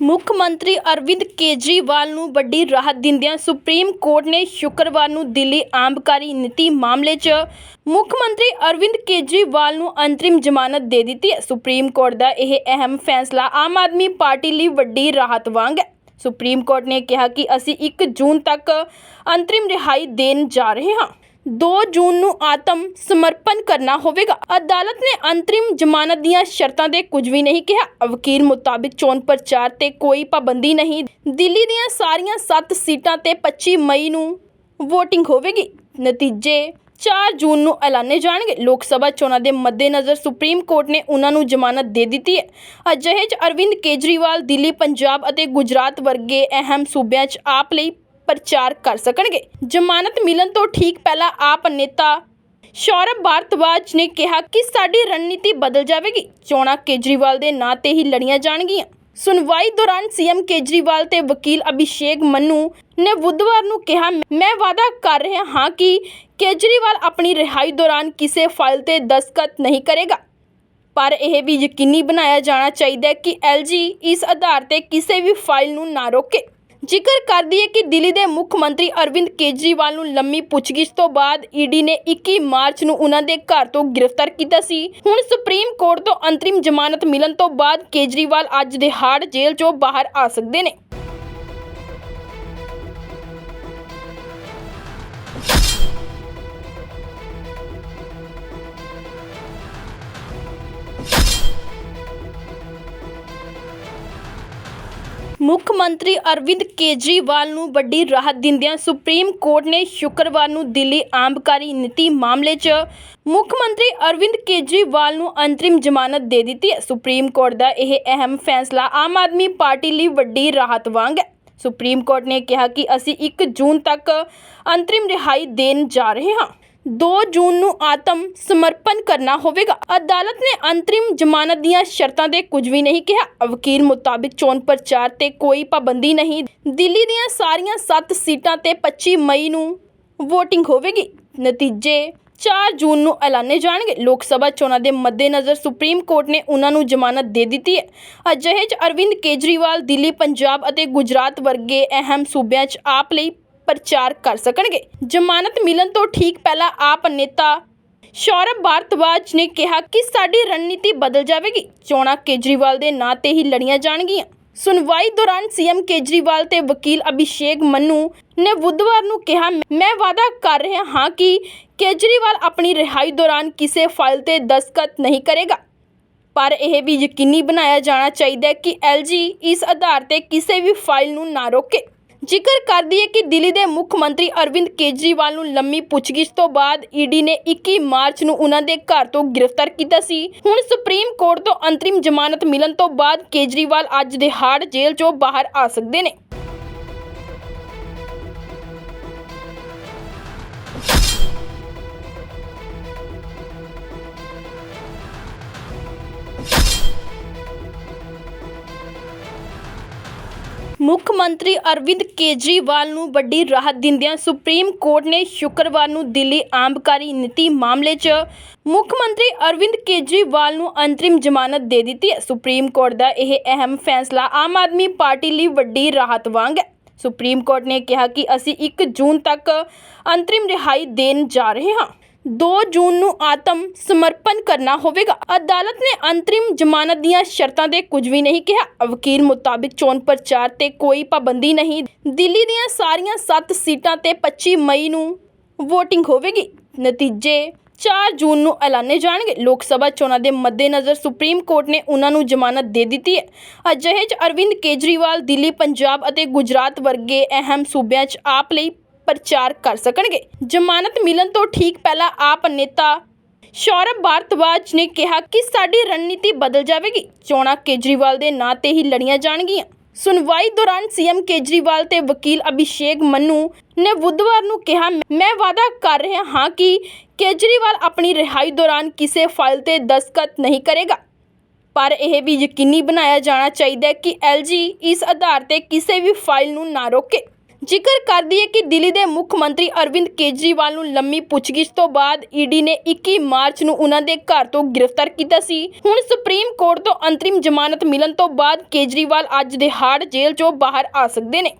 ਮੁੱਖ ਮੰਤਰੀ ਅਰਵਿੰਦ ਕੇਜਰੀਵਾਲ ਨੂੰ ਵੱਡੀ ਰਾਹਤ ਦਿੰਦਿਆਂ ਸੁਪਰੀਮ ਕੋਰਟ ਨੇ ਸ਼ੁੱਕਰਵਾਰ ਨੂੰ ਦਿੱਲੀ ਆਬਕਾਰੀ ਨੀਤੀ ਮਾਮਲੇ 'ਚ ਮੁੱਖ ਮੰਤਰੀ ਅਰਵਿੰਦ ਕੇਜਰੀਵਾਲ ਨੂੰ ਅੰਤਰਿਮ ਜ਼ਮਾਨਤ ਦੇ ਦਿੱਤੀ। ਹੈ ਸੁਪਰੀਮ ਕੋਰਟ ਦਾ ਇਹ ਅਹਿਮ ਫੈਸਲਾ ਆਮ ਆਦਮੀ ਪਾਰਟੀ ਲਈ ਵੱਡੀ ਰਾਹਤ ਵਾਂਗ ਹੈ। ਸੁਪਰੀਮ ਕੋਰਟ ਨੇ ਕਿਹਾ ਕਿ ਅਸੀਂ ਇੱਕ ਜੂਨ ਤੱਕ ਅੰਤਰਿਮ ਰਿਹਾਈ ਦੇਣ ਜਾ ਰਹੇ ਹਾਂ। ਦੋ ਜੂਨ ਨੂੰ ਆਤਮ ਸਮਰਪਣ ਕਰਨਾ ਹੋਵੇਗਾ। ਅਦਾਲਤ ਨੇ ਅੰਤਰਿਮ ਜ਼ਮਾਨਤ ਦੀਆਂ ਸ਼ਰਤਾਂ ਤੇ ਕੁਝ ਵੀ ਨਹੀਂ ਕਿਹਾ। ਵਕੀਲ ਮੁਤਾਬਿਕ ਚੋਣ ਪ੍ਰਚਾਰ ਤੇ ਕੋਈ ਪਾਬੰਦੀ ਨਹੀਂ। ਦਿੱਲੀ ਦੀਆਂ ਸਾਰੀਆਂ 7 ਸੀਟਾਂ ਤੇ 25 ਮਈ ਨੂੰ VOTING ਹੋਵੇਗੀ। ਨਤੀਜੇ 4 ਜੂਨ ਨੂੰ ਐਲਾਨੇ ਜਾਣਗੇ। ਲੋਕ ਸਭਾ ਚੋਣਾਂ ਦੇ ਮੱਦੇਨਜ਼ਰ ਸੁਪਰੀਮ ਕੋਰਟ ਨੇ ਉਹਨਾਂ ਨੂੰ ਜ਼ਮਾਨਤ ਦੇ ਦਿੱਤੀ ਹੈ। ਅਜਿਹੇ 'ਚ ਅਰਵਿੰਦ ਕੇਜਰੀਵਾਲ, ਦਿੱਲੀ, ਪੰਜਾਬ ਅਤੇ ਗੁਜਰਾਤ ਵਰਗੇ ਅਹਿਮ ਸੂਬਿਆਂ 'ਚ ਆਪ ਲਈ ਪ੍ਰਚਾਰ ਕਰ ਸਕਣਗੇ। ਜ਼ਮਾਨਤ ਮਿਲਣ ਤੋਂ ਠੀਕ ਪਹਿਲਾਂ ਆਪ ਨੇਤਾ ਸ਼ੌਰਵ ਭਾਰਤਵਾਜ ਨੇ ਕਿਹਾ ਕਿ ਸਾਡੀ ਰਣਨੀਤੀ ਬਦਲ ਜਾਵੇਗੀ। ਚੋਣਾਂ ਕੇਜਰੀਵਾਲ ਦੇ ਨਾਂ ਤੇ ਹੀ ਲੜੀਆਂ ਜਾਣਗੀਆਂ। ਸੁਣਵਾਈ ਦੌਰਾਨ ਸੀਐਮ ਕੇਜਰੀਵਾਲ ਤੇ ਵਕੀਲ ਅਭਿਸ਼ੇਕ ਮਨੂ ਨੇ ਬੁੱਧਵਾਰ ਨੂੰ ਕਿਹਾ, ਮੈਂ ਵਾਅਦਾ ਕਰ ਰਿਹਾ ਹਾਂ ਕਿ ਕੇਜਰੀਵਾਲ ਆਪਣੀ ਰਿਹਾਈ ਦੌਰਾਨ ਕਿਸੇ ਫਾਈਲ ਤੇ ਦਸਤਖਤ ਨਹੀਂ ਕਰੇਗਾ। ਪਰ ਇਹ ਵੀ ਯਕੀਨੀ ਬਣਾਇਆ ਜਾਣਾ ਚਾਹੀਦਾ ਹੈ ਕਿ ਐਲਜੀ ਇਸ ਆਧਾਰ ਤੇ ਕਿਸੇ ਵੀ ਫਾਈਲ ਨੂੰ ਨਾ ਰੋਕੇ। ਜ਼ਿਕਰ ਕਰਦੀ ਹੈ ਕਿ ਦਿੱਲੀ ਦੇ ਮੁੱਖ ਮੰਤਰੀ ਅਰਵਿੰਦ ਕੇਜਰੀਵਾਲ ਨੂੰ ਲੰਮੀ ਪੁੱਛਗਿੱਛ ਤੋਂ ਬਾਅਦ ਈਡੀ ਨੇ 21 ਮਾਰਚ ਨੂੰ ਉਹਨਾਂ ਦੇ ਘਰ ਤੋਂ ਗ੍ਰਿਫਤਾਰ ਕੀਤਾ ਸੀ। ਹੁਣ ਸੁਪਰੀਮ ਕੋਰਟ ਤੋਂ ਅੰਤਰਿਮ ਜ਼ਮਾਨਤ ਮਿਲਣ ਤੋਂ ਬਾਅਦ ਕੇਜਰੀਵਾਲ ਅੱਜ ਦੇ ਹਾਰਡ ਜੇਲ੍ਹ 'ਚੋਂ ਬਾਹਰ ਆ ਸਕਦੇ ਨੇ। ਮੁੱਖ ਮੰਤਰੀ ਅਰਵਿੰਦ ਕੇਜਰੀਵਾਲ ਨੂੰ ਵੱਡੀ ਰਾਹਤ ਦਿੰਦਿਆਂ ਸੁਪਰੀਮ ਕੋਰਟ ਨੇ ਸ਼ੁੱਕਰਵਾਰ ਨੂੰ ਦਿੱਲੀ ਆਬਕਾਰੀ ਨੀਤੀ ਮਾਮਲੇ 'ਚ ਮੁੱਖ ਮੰਤਰੀ ਅਰਵਿੰਦ ਕੇਜਰੀਵਾਲ ਨੂੰ ਅੰਤਰਿਮ ਜ਼ਮਾਨਤ ਦੇ ਦਿੱਤੀ। ਹੈ ਸੁਪਰੀਮ ਕੋਰਟ ਦਾ ਇਹ ਅਹਿਮ ਫੈਸਲਾ ਆਮ ਆਦਮੀ ਪਾਰਟੀ ਲਈ ਵੱਡੀ ਰਾਹਤ ਵਾਂਗ ਹੈ। ਸੁਪਰੀਮ ਕੋਰਟ ਨੇ ਕਿਹਾ ਕਿ ਅਸੀਂ ਇੱਕ ਜੂਨ ਤੱਕ ਅੰਤਰਿਮ ਰਿਹਾਈ ਦੇਣ ਜਾ ਰਹੇ ਹਾਂ। ਦੋ ਜੂਨ ਨੂੰ ਆਤਮ ਸਮਰਪਣ ਕਰਨਾ ਹੋਵੇਗਾ। ਅਦਾਲਤ ਨੇ ਅੰਤਰਿਮ ਜ਼ਮਾਨਤ ਦੀਆਂ ਸ਼ਰਤਾਂ ਤੇ ਕੁਝ ਵੀ ਨਹੀਂ ਕਿਹਾ। ਵਕੀਲ ਮੁਤਾਬਿਕ ਚੋਣ ਪ੍ਰਚਾਰ ਤੇ ਕੋਈ ਪਾਬੰਦੀ ਨਹੀਂ। ਦਿੱਲੀ ਦੀਆਂ ਸਾਰੀਆਂ 7 ਸੀਟਾਂ ਤੇ 25 ਮਈ ਨੂੰ ਵੋਟਿੰਗ ਹੋਵੇਗੀ। ਨਤੀਜੇ 4 ਜੂਨ ਨੂੰ ਐਲਾਨੇ ਜਾਣਗੇ। ਲੋਕ ਸਭਾ ਚੋਣਾਂ ਦੇ ਮੱਦੇਨਜ਼ਰ ਸੁਪਰੀਮ ਕੋਰਟ ਨੇ ਉਹਨਾਂ ਨੂੰ ਜ਼ਮਾਨਤ ਦੇ ਦਿੱਤੀ ਹੈ। ਅਜਿਹੇ 'ਚ ਅਰਵਿੰਦ ਕੇਜਰੀਵਾਲ, ਦਿੱਲੀ, ਪੰਜਾਬ ਅਤੇ ਗੁਜਰਾਤ ਵਰਗੇ ਅਹਿਮ ਸੂਬਿਆਂ 'ਚ ਆਪ ਲਈ ਪ੍ਰਚਾਰ ਕਰ ਸਕਣਗੇ ਜ਼ਮਾਨਤ ਮਿਲਣ ਤੋਂ ਠੀਕ ਪਹਿਲਾਂ ਆਪ ਨੇਤਾ ਸ਼ੌਰਵ ਭਾਰਤਵਾਜ ਨੇ ਕਿਹਾ ਕਿ ਸਾਡੀ ਰਣਨੀਤੀ ਬਦਲ ਜਾਵੇਗੀ ਚੋਣਾਂ ਕੇਜਰੀਵਾਲ ਦੇ ਨਾਂ ਤੇ ਹੀ ਲੜੀਆਂ ਜਾਣਗੀਆਂ ਸੁਣਵਾਈ ਦੌਰਾਨ ਸੀਐਮ ਕੇਜਰੀਵਾਲ ਤੇ ਵਕੀਲ ਅਭਿਸ਼ੇਕ ਮਨੂ ਨੇ ਬੁੱਧਵਾਰ ਨੂੰ ਕਿਹਾ ਮੈਂ ਵਾਅਦਾ ਕਰ ਰਿਹਾ ਹਾਂ ਕਿ ਕੇਜਰੀਵਾਲ ਆਪਣੀ ਰਿਹਾਈ ਦੌਰਾਨ ਕਿਸੇ ਫਾਈਲ ਤੇ ਦਸਤਖਤ ਨਹੀਂ ਕਰੇਗਾ ਪਰ ਇਹ ਵੀ ਯਕੀਨੀ ਬਣਾਇਆ ਜਾਣਾ ਚਾਹੀਦਾ ਹੈ ਕਿ ਐਲਜੀ ਇਸ ਆਧਾਰ ਤੇ ਕਿਸੇ ਵੀ ਫਾਈਲ ਨੂੰ ਨਾ ਰੋਕੇ ਜ਼ਿਕਰ ਕਰਦੀ ਹੈ ਕਿ ਦਿੱਲੀ ਦੇ ਮੁੱਖ ਮੰਤਰੀ ਅਰਵਿੰਦ ਕੇਜਰੀਵਾਲ ਨੂੰ ਲੰਮੀ ਪੁੱਛਗਿੱਛ ਤੋਂ ਬਾਅਦ ਈਡੀ ਨੇ 21 ਮਾਰਚ ਨੂੰ ਉਹਨਾਂ ਦੇ ਘਰ ਤੋਂ ਗ੍ਰਿਫਤਾਰ ਕੀਤਾ ਸੀ। ਹੁਣ ਸੁਪਰੀਮ ਕੋਰਟ ਤੋਂ ਅੰਤਰਿਮ ਜ਼ਮਾਨਤ ਮਿਲਣ ਤੋਂ ਬਾਅਦ ਕੇਜਰੀਵਾਲ ਅੱਜ ਦੇ ਹਾਰਡ ਜੇਲ੍ਹ 'ਚੋਂ ਬਾਹਰ ਆ ਸਕਦੇ ਨੇ। ਮੁੱਖ ਮੰਤਰੀ ਅਰਵਿੰਦ ਕੇਜਰੀਵਾਲ ਨੂੰ ਵੱਡੀ ਰਾਹਤ ਦਿੰਦਿਆਂ ਸੁਪਰੀਮ ਕੋਰਟ ਨੇ ਸ਼ੁੱਕਰਵਾਰ ਨੂੰ ਦਿੱਲੀ ਆਬਕਾਰੀ ਨੀਤੀ ਮਾਮਲੇ 'ਚ ਮੁੱਖ ਮੰਤਰੀ ਅਰਵਿੰਦ ਕੇਜਰੀਵਾਲ ਨੂੰ ਅੰਤਰਿਮ ਜ਼ਮਾਨਤ ਦੇ ਦਿੱਤੀ। ਹੈ ਸੁਪਰੀਮ ਕੋਰਟ ਦਾ ਇਹ ਅਹਿਮ ਫੈਸਲਾ ਆਮ ਆਦਮੀ ਪਾਰਟੀ ਲਈ ਵੱਡੀ ਰਾਹਤ ਵਾਂਗ ਹੈ। ਸੁਪਰੀਮ ਕੋਰਟ ਨੇ ਕਿਹਾ ਕਿ ਅਸੀਂ ਇੱਕ ਜੂਨ ਤੱਕ ਅੰਤਰਿਮ ਰਿਹਾਈ ਦੇਣ ਜਾ ਰਹੇ ਹਾਂ। ਦੋ ਜੂਨ ਨੂੰ ਆਤਮ ਸਮਰਪਣ ਕਰਨਾ ਹੋਵੇਗਾ। ਅਦਾਲਤ ਨੇ ਅੰਤਰਿਮ ਜ਼ਮਾਨਤ ਦੀਆਂ ਸ਼ਰਤਾਂ ਤੇ ਕੁਝ ਵੀ ਨਹੀਂ ਕਿਹਾ। ਵਕੀਲ ਮੁਤਾਬਿਕ ਚੋਣ ਪ੍ਰਚਾਰ ਤੇ ਕੋਈ ਪਾਬੰਦੀ ਨਹੀਂ। ਦਿੱਲੀ ਦੀਆਂ ਸਾਰੀਆਂ 7 ਸੀਟਾਂ ਤੇ 25 ਮਈ ਨੂੰ ਵੋਟਿੰਗ ਹੋਵੇਗੀ। ਨਤੀਜੇ 4 ਜੂਨ ਨੂੰ ਐਲਾਨੇ ਜਾਣਗੇ। ਲੋਕ ਸਭਾ ਚੋਣਾਂ ਦੇ ਮੱਦੇਨਜ਼ਰ ਸੁਪਰੀਮ ਕੋਰਟ ਨੇ ਉਹਨਾਂ ਨੂੰ ਜ਼ਮਾਨਤ ਦੇ ਦਿੱਤੀ ਹੈ। ਅਜਿਹੇ 'ਚ ਅਰਵਿੰਦ ਕੇਜਰੀਵਾਲ, ਦਿੱਲੀ, ਪੰਜਾਬ ਅਤੇ ਗੁਜਰਾਤ ਵਰਗੇ ਅਹਿਮ ਸੂਬਿਆਂ 'ਚ ਆਪ ਲਈ ਪ੍ਰਚਾਰ ਕਰ ਸਕਣਗੇ ਜ਼ਮਾਨਤ ਮਿਲਣ ਤੋਂ ਠੀਕ ਪਹਿਲਾਂ ਆਪ ਨੇਤਾ ਸ਼ੌਰਵ ਭਾਰਤਵਾਜ ਨੇ ਕਿਹਾ ਕਿ ਸਾਡੀ ਰਣਨੀਤੀ ਬਦਲ ਜਾਵੇਗੀ ਚੋਣਾਂ ਕੇਜਰੀਵਾਲ ਦੇ ਨਾਂ ਤੇ ਹੀ ਲੜੀਆਂ ਜਾਣਗੀਆਂ ਸੁਣਵਾਈ ਦੌਰਾਨ ਸੀਐਮ ਕੇਜਰੀਵਾਲ ਤੇ ਵਕੀਲ ਅਭਿਸ਼ੇਕ ਮਨੂ ਨੇ ਬੁੱਧਵਾਰ ਨੂੰ ਕਿਹਾ ਮੈਂ ਵਾਅਦਾ ਕਰ ਰਿਹਾ ਹਾਂ ਕਿ ਕੇਜਰੀਵਾਲ ਆਪਣੀ ਰਿਹਾਈ ਦੌਰਾਨ ਕਿਸੇ ਫਾਈਲ ਤੇ ਦਸਤਖਤ ਨਹੀਂ ਕਰੇਗਾ ਪਰ ਇਹ ਵੀ ਯਕੀਨੀ ਬਣਾਇਆ ਜਾਣਾ ਚਾਹੀਦਾ ਹੈ ਕਿ ਐਲਜੀ ਇਸ ਆਧਾਰ ਤੇ ਕਿਸੇ ਵੀ ਫਾਈਲ ਨੂੰ ਨਾ ਰੋਕੇ ਜ਼ਿਕਰ ਕਰਦੀ ਹੈ ਕਿ ਦਿੱਲੀ ਦੇ ਮੁੱਖ ਮੰਤਰੀ ਅਰਵਿੰਦ ਕੇਜਰੀਵਾਲ ਨੂੰ ਲੰਮੀ ਪੁੱਛਗਿੱਛ ਤੋਂ ਬਾਅਦ ਈਡੀ ਨੇ 21 ਮਾਰਚ ਨੂੰ ਉਹਨਾਂ ਦੇ ਘਰ ਤੋਂ ਗ੍ਰਿਫਤਾਰ ਕੀਤਾ ਸੀ। ਹੁਣ ਸੁਪਰੀਮ ਕੋਰਟ ਤੋਂ ਅੰਤਰਿਮ ਜ਼ਮਾਨਤ ਮਿਲਣ ਤੋਂ ਬਾਅਦ ਕੇਜਰੀਵਾਲ ਅੱਜ ਦਿਹਾੜ ਜੇਲ੍ਹ ਚੋਂ ਬਾਹਰ ਆ ਸਕਦੇ ਨੇ।